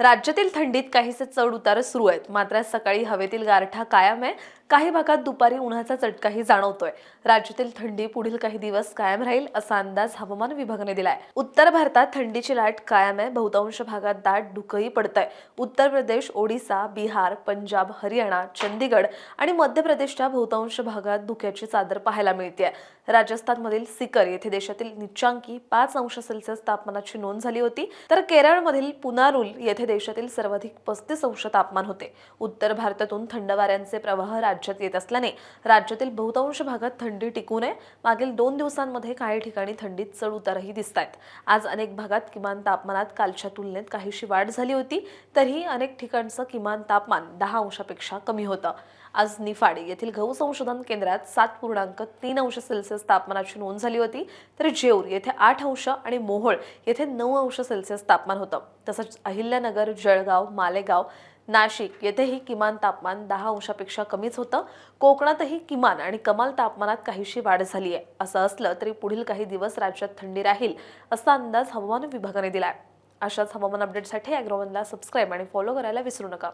राज्यातील थंडीत काहीसे चढ उतार सुरू आहेत. मात्र सकाळी हवेतील गारठा कायम आहे. काही भागात दुपारी उन्हाचा चटकाही जाणवतोय. राज्यातील थंडी पुढील काही दिवस कायम राहील असा अंदाज हवामान विभागाने दिलाय. उत्तर भारतात थंडीची लाट कायम आहे. बहुतांश भागात दाट धुकंही पडतंय. उत्तर प्रदेश ओडिसा बिहार पंजाब हरियाणा चंदीगड आणि मध्य प्रदेशच्या बहुतांश भागात धुक्याची चादर पाहायला मिळते राजस्थानमधील सिकर येथे देशातील निचांकी पाच अंश सेल्सिअस तापमानाची नोंद झाली होती. तर केरळमधील पुनारुल येथे देशातील सर्वाधिक पस्तीस अंश तापमान होते. उत्तर भारतातून थंड वाऱ्यांचे प्रवाह राज्यात येत असल्याने राज्यातील बहुतांश भागात थंडी टिकू नये मागील दोन दिवसांमध्ये काही ठिकाणी थंडीत चढ उतारही दिसत आहेत. आज अनेक भागात किमान तापमानात कालच्या तुलनेत काहीशी वाढ झाली होती. तरीही अनेक ठिकाणचं किमान तापमान दहा अंशापेक्षा कमी होतं. आज निफाड येथील गहू संशोधन केंद्रात सात पूर्णांक तीन अंश सेल्सिअस तापमानाची नोंद झाली होती. तर जेऊर येथे आठ अंश आणि मोहोळ येथे नऊ अंश सेल्सिअस तापमान होतं. तसंच अहिल्यानगर जळगाव मालेगाव नाशिक येथेही किमान तापमान दहा अंशापेक्षा कमीच होतं. कोकणातही किमान आणि कमाल तापमानात काहीशी वाढ झाली आहे. असं असलं तरी पुढील काही दिवस राज्यात थंडी राहील असा अंदाज हवामान विभागाने दिलाय. अशाच हवामान अपडेटसाठी अॅग्रोवनला सबस्क्राईब आणि फॉलो करायला विसरू नका.